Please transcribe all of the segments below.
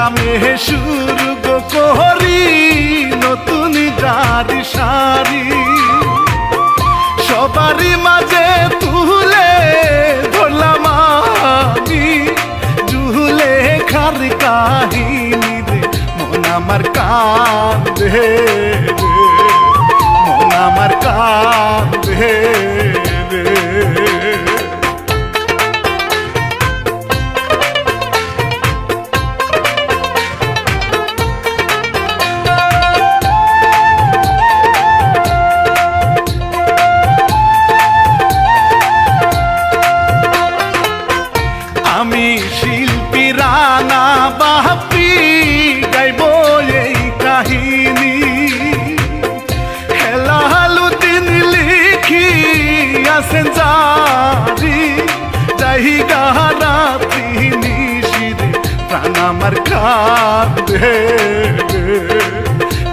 নামে শুরু গো করি নতুন গাড়ি সারি। সবারই মাঝে তুলে ধরলাম আমি জুলে খার কাহিনী রে। মন আমার কান্দে মন আমার কান্দে আসেন জারি যাই তিনি শিরে প্রাণ আমার কাঁদে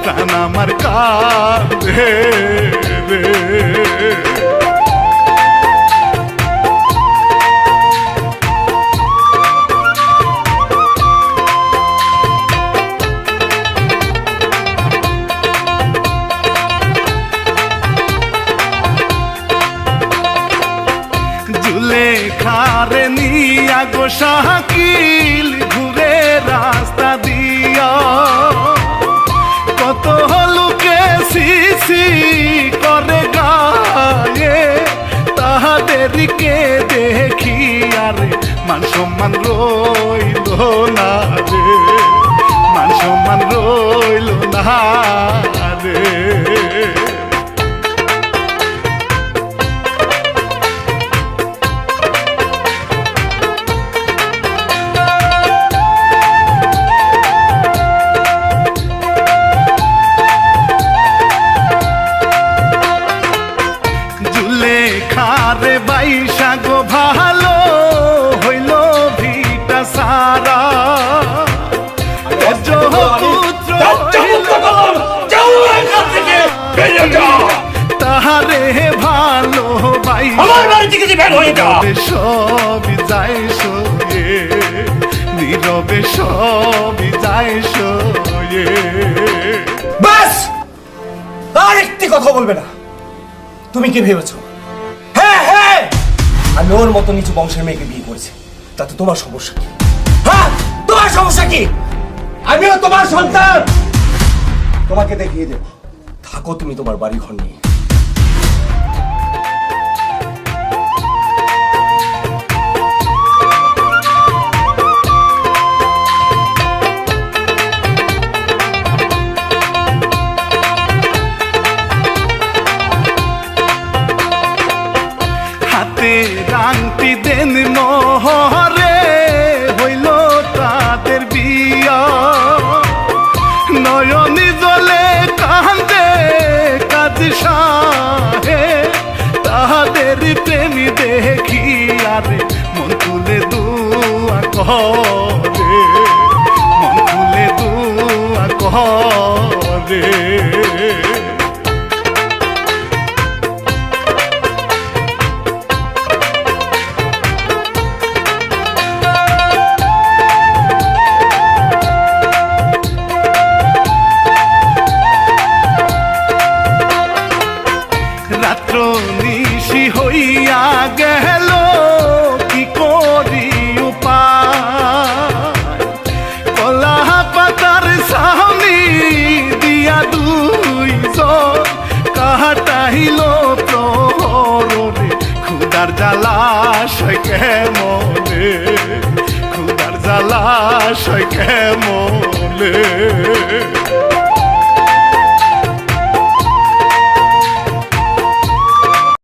প্রাণ আমার কাঁদে গো ঘুরে রাস্তা দিয়া। কত লোকে সিসি করে গায়ে তাহাদেরকে দেখি আর মান সম্মান রইল না। ভালো বাই আমার বাড়ি থেকে বের হয়ে যা সবই যায় সয়ে নীরবে সবই যায় সয়ে। বাস আর একটি কথা বলবে না। তুমি কি ভেবেছো? হ্যাঁ হ্যাঁ আমি ওর মতো নিচু বংশের মেয়েকে বিয়ে করেছি। তাতে তোমার সমস্যা কি? হ্যাঁ তোমার সমস্যা কি? আমিও তোমার সন্তান! তোমাকে দেখিয়ে দেব। থাকো তুমি তোমার বাড়ি ঘর নিয়ে। রাংটি দেন মোহরে হইল তাদের বিয়া। নয়নি জলে কান্দে কাজ সাহে, তাহাদের প্রেমী দেখি আর মন তুলে দুয়া করে খুদার জালাশয় কেমনে? মনে খুদার জ্বালা সৈকে মনে